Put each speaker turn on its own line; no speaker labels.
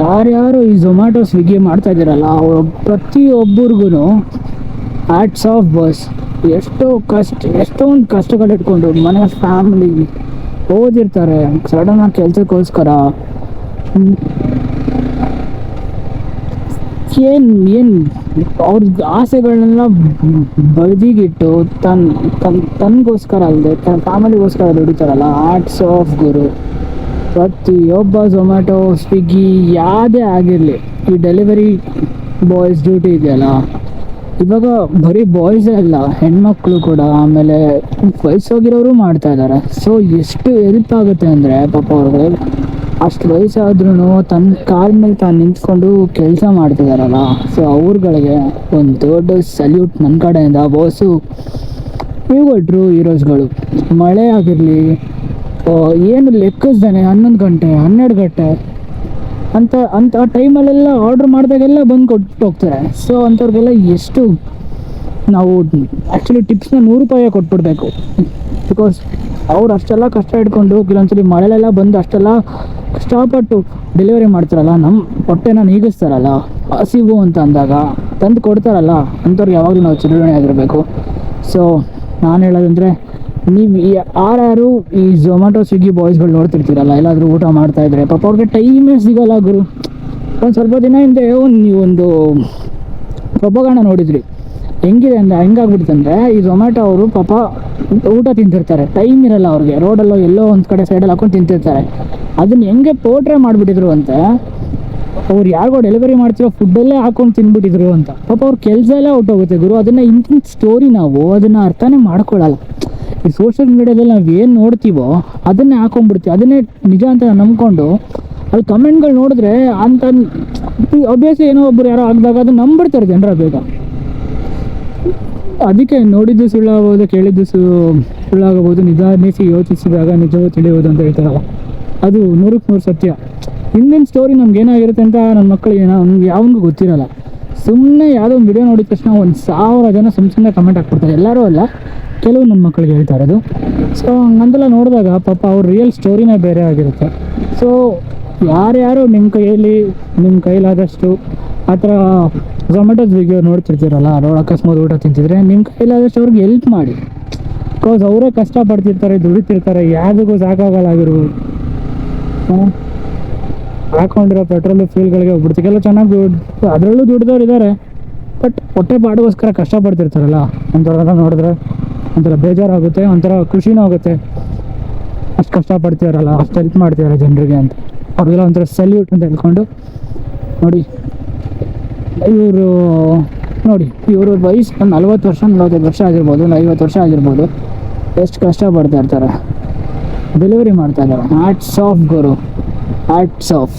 ಯಾರ್ಯಾರು ಈ ಝೊಮ್ಯಾಟೊ ಸ್ವಿಗ್ಗಿ ಮಾಡ್ತಾ ಇದ್ದೀರಲ್ಲ ಪ್ರತಿಯೊಬ್ಬರಿಗೂ ಆಟ್ಸ್ ಆಫ್ ಬಸ್ ಎಷ್ಟೋ ಕಷ್ಟ, ಎಷ್ಟೊಂದು ಕಷ್ಟಗಳು ಇಟ್ಕೊಂಡು ಮನೆ ಫ್ಯಾಮಿಲಿ ಓದಿರ್ತಾರೆ. ಸಡನ್ನಾಗಿ ಕೆಲಸಕ್ಕೋಸ್ಕರ. ಏನು ಏನು, ಅವ್ರ ಆಸೆಗಳನ್ನೆಲ್ಲ ಬದಿಗಿಟ್ಟು ತನ್ನ ತನ್ನ ತನ್ಗೋಸ್ಕರ ಅಲ್ಲದೆ ತನ್ನ ಫ್ಯಾಮಿಲಿಗೋಸ್ಕರ ದುಡಿತಾರಲ್ಲ ಆರ್ಟ್ಸ್ ಆಫ್ ಗುರು. ಪ್ರತಿಯೊಬ್ಬ ಝೊಮ್ಯಾಟೊ ಸ್ವಿಗ್ಗಿ ಯಾವುದೇ ಆಗಿರಲಿ, ಈ ಡೆಲಿವರಿ ಬಾಯ್ಸ್ ಡ್ಯೂಟಿ ಇದೆಯಲ್ಲ, ಇವಾಗ ಬರೀ ಬಾಯ್ಸೇ ಅಲ್ಲ, ಹೆಣ್ಮಕ್ಳು ಕೂಡ ಆಮೇಲೆ ವಯಸ್ಸೋಗಿರೋರು ಮಾಡ್ತಾ ಇದ್ದಾರೆ. ಸೊ ಎಷ್ಟು ಹೆಲ್ಪ್ ಆಗುತ್ತೆ ಅಂದರೆ ಪಾಪ ಅವ್ರಿಗೆ, ಅಷ್ಟು ವಯಸ್ಸಾದ್ರೂ ತನ್ನ ಕಾಲ ಮೇಲೆ ತಾನು ನಿಂತ್ಕೊಂಡು ಕೆಲಸ ಮಾಡ್ತಿದಾರಲ್ಲ ಸೊ ಅವ್ರುಗಳಿಗೆ ಒಂದು ದೊಡ್ಡ ಸಲ್ಯೂಟ್ ನನ್ನ ಕಡೆಯಿಂದ. ಬಾಸು ಇವುಗಳು ಟ್ರೂ ಹೀರೋಸ್ಗಳು ಮಳೆ ಆಗಿರಲಿ ಏನು ಲೆಕ್ಕಿಸ್ದಾನೆ ಹನ್ನೊಂದು ಗಂಟೆ, ಹನ್ನೆರಡು ಗಂಟೆ. ಅಂತ ಅಂತ, ಆ ಟೈಮಲ್ಲೆಲ್ಲ ಆರ್ಡ್ರ್ ಮಾಡಿದಾಗೆಲ್ಲ ಬಂದು ಕೊಟ್ಟು ಹೋಗ್ತಾರೆ ಸೊ ಅಂಥವ್ರಿಗೆಲ್ಲ ಎಷ್ಟು ನಾವು ಆ್ಯಕ್ಚುಲಿ ಟಿಪ್ಸ್ನ ನೂರು ರೂಪಾಯಿ ಕೊಟ್ಬಿಡ್ಬೇಕು. ಬಿಕಾಸ್ ಅವ್ರು ಅಷ್ಟೆಲ್ಲ ಕಷ್ಟ ಇಟ್ಕೊಂಡು ಕೆಲವೊಂದ್ಸಲಿ ಮಳೆಲೆಲ್ಲ ಬಂದು ಅಷ್ಟೆಲ್ಲ ಕಷ್ಟಪಟ್ಟು ಡೆಲಿವರಿ ಮಾಡ್ತಾರಲ್ಲ ನಮ್ಮ ಹೊಟ್ಟೆನ ನೀಗಿಸ್ತಾರಲ್ಲ, ಹಸಿವು ಅಂತ ಅಂದಾಗ, ತಂದು ಕೊಡ್ತಾರಲ್ಲ ಅಂಥವ್ರಿಗೆ ಯಾವಾಗಲೂ ನಾವು ಚಿರಋಣಿ ಆಗಿರಬೇಕು ಸೊ ನಾನು ಹೇಳೋದಂದರೆ ನೀವು ಯಾರ್ಯಾರು ಈ ಝೊಮ್ಯಾಟೊ ಸ್ವಿಗ್ಗಿ ಬಾಯ್ಸ್ಗಳು ನೋಡ್ತಿರ್ತೀರಲ್ಲ, ಎಲ್ಲಾದರೂ ಊಟ ಮಾಡ್ತಾ ಇದ್ರೆ, ಪಾಪ ಅವ್ರಿಗೆ ಟೈಮೇ ಸಿಗಲ್ಲ ಗುರು. ಒಂದು ಸ್ವಲ್ಪ ದಿನ ಹಿಂದೆ ಒಂದು ನೀವೊಂದು ಪ್ರಭಾಗಣ ನೋಡಿದ್ರಿ. ಹೆಂಗಿದೆ ಅಂದರೆ ಹೆಂಗಾಗ್ಬಿಡುತ್ತೆ ಅಂದರೆ, ಈ ಝೊಮ್ಯಾಟೊ ಅವರು ಪಾಪ ಊಟ ತಿಂತಿರ್ತಾರೆ. ಟೈಮ್ ಇರಲ್ಲ ಅವ್ರಿಗೆ. ರೋಡಲ್ಲೋ ಎಲ್ಲೋ ಒಂದು ಕಡೆ ಸೈಡಲ್ಲಿ ಹಾಕೊಂಡು ತಿಂತಿರ್ತಾರೆ. ಅದನ್ನು ಹೆಂಗೆ ಪೋರ್ಟ್ರೇ ಮಾಡಿಬಿಟ್ಟಿದ್ರು ಅಂತ, ಅವ್ರು ಯಾರಿಗೋ ಡೆಲಿವರಿ ಮಾಡ್ತಿರೋ ಫುಡ್ಡಲ್ಲೇ ಹಾಕೊಂಡು ತಿನ್ಬಿಟ್ಟಿದ್ರು ಅಂತ. ಪಾಪ ಅವ್ರ ಕೆಲಸ ಎಲ್ಲ ಹೊಟ್ಟೋಗುತ್ತೆ ಗುರು. ಅದನ್ನು ಇಂಥ ಸ್ಟೋರಿ ನಾವು ಅದನ್ನು ಅರ್ಥನೇ ಮಾಡ್ಕೊಳ್ಳಲ್ಲ ಈ ಸೋಷಿಯಲ್ ಮೀಡಿಯಾದಲ್ಲಿ ನಾವು ಏನು ನೋಡ್ತೀವೋ ಅದನ್ನೇ ಹಾಕೊಂಡ್ಬಿಡ್ತೀವಿ. ಅದನ್ನೇ ನಿಜ ಅಂತ ನಂಬ್ಕೊಂಡು ಅಲ್ಲಿ ಕಮೆಂಟ್ಗಳು ನೋಡಿದ್ರೆ ಅಂತ ಅಭ್ಯಾಸ ಏನೋ ಒಬ್ಬರು ಯಾರೋ ಆಗಿದಾಗ ಅದನ್ನ ನಂಬಿಡ್ತಾರೆ ಜನರ ಬೇಗ. ಅದಕ್ಕೆ ನೋಡಿದ್ದು ಸುಳ್ಳಾಗಬಹುದು ಕೇಳಿದ್ದು ಸು ಸುಳ್ಳಾಗಬಹುದು ನಿಧಾನಿಸಿ ಯೋಚಿಸಿದಾಗ ನಿಜವೂ ತಿಳಿಯುವುದು ಅಂತ ಹೇಳ್ತಾರಲ್ಲ ಅದು ನೂರಕ್ಕೆ ನೂರು ಸತ್ಯ. ಹಿಂದಿನ ಸ್ಟೋರಿ ನಮ್ಗೆ ಏನಾಗಿರುತ್ತೆ ಅಂತ ನನ್ನ ಮಕ್ಕಳಿಗೆ ನಮ್ಗೆ ಯಾವನಿಗೂ ಗೊತ್ತಿರಲ್ಲ. ಸುಮ್ಮನೆ ಯಾವುದೋ ಒಂದು ವಿಡಿಯೋ ನೋಡಿದ ತಕ್ಷಣ ಒಂದು ಸಾವಿರ ಜನ ಸುಮ್ಮ ಸುಮ್ಮನೆ ಕಮೆಂಟ್ ಹಾಕ್ಬಿಡ್ತಾರೆ. ಎಲ್ಲರೂ ಅಲ್ಲ. ಕೆಲವು ನನ್ನ ಮಕ್ಕಳಿಗೆ ಹೇಳ್ತಾ ಇರೋದು. ಸೊ ಹಂಗಂದೆಲ್ಲ ನೋಡಿದಾಗ ಪಾಪ ಅವ್ರ ರಿಯಲ್ ಸ್ಟೋರಿನೇ ಬೇರೆ ಆಗಿರುತ್ತೆ. ಸೊ ಯಾರ್ಯಾರು ನಿಮ್ಮ ಕೈಯಲ್ಲಿ, ನಿಮ್ಮ ಕೈಲಾದಷ್ಟು ಆ ಥರ ಝೊಮ್ಯಾಟೋ ಸ್ವಿಗ್ಗಿ ನೋಡ್ತಿರ್ತೀರಲ್ಲ ರೋಡ್ ಅಕಸ್ಮಾತ್ ಊಟ ತಿಂತಿದ್ರೆ ನಿಮ್ಮ ಕೈಲಾದಷ್ಟು ಅವ್ರಿಗೆ ಹೆಲ್ಪ್ ಮಾಡಿ. ಬಿಕಾಸ್ ಅವರೇ ಕಷ್ಟಪಡ್ತಿರ್ತಾರೆ, ದುಡಿತಿರ್ತಾರೆ, ಯಾವುದಕ್ಕೂ ಸಾಕಾಗಲ್ಲಾಗಿರ್ಬೋದು. ಹಾಕೊಂಡಿರೋ ಪೆಟ್ರೋಲು ಫೀಲ್ಗಳಿಗೆ ಕೆಲವು ಚೆನ್ನಾಗಿ ದುಡ್ಡು ಅದರಲ್ಲೂ ದುಡ್ದವ್ರು ಇದ್ದಾರೆ ಬಟ್ ಹೊಟ್ಟೆ ಪಾಡಿಗೋಸ್ಕರ ಕಷ್ಟಪಡ್ತಿರ್ತಾರಲ್ಲ ಅಂತ ನೋಡಿದ್ರೆ. ಒಂಥರ ಬೇಜಾರಾಗುತ್ತೆ, ಒಂಥರ ಖುಷಿನೂ ಆಗುತ್ತೆ. ಅಷ್ಟು ಕಷ್ಟಪಡ್ತಿದಾರಲ್ಲ, ಅಷ್ಟು ಹೆಲ್ಪ್ ಮಾಡ್ತೀವಾರ ಜನರಿಗೆ ಅಂತ. ಅವ್ರಿಗೆಲ್ಲ ಒಂಥರ ಸಲ್ಯೂಟ್ ಅಂತ ಹೇಳ್ಕೊಂಡು ನೋಡಿ. ಇವರು ನೋಡಿ, ಇವರು ವಯಸ್ಸು ಒಂದು ನಲ್ವತ್ತು ವರ್ಷ, ನಲ್ವತ್ತೈದು ವರ್ಷ ಆಗಿರ್ಬೋದು, ಒಂದು ಐವತ್ತು ವರ್ಷ ಆಗಿರ್ಬೋದು. ಎಷ್ಟು ಕಷ್ಟಪಡ್ತಾ ಇರ್ತಾರೆ. ಡೆಲಿವರಿ ಮಾಡ್ತಾ ಇದ್ದಾರೆ. Arts of Guru. Arts of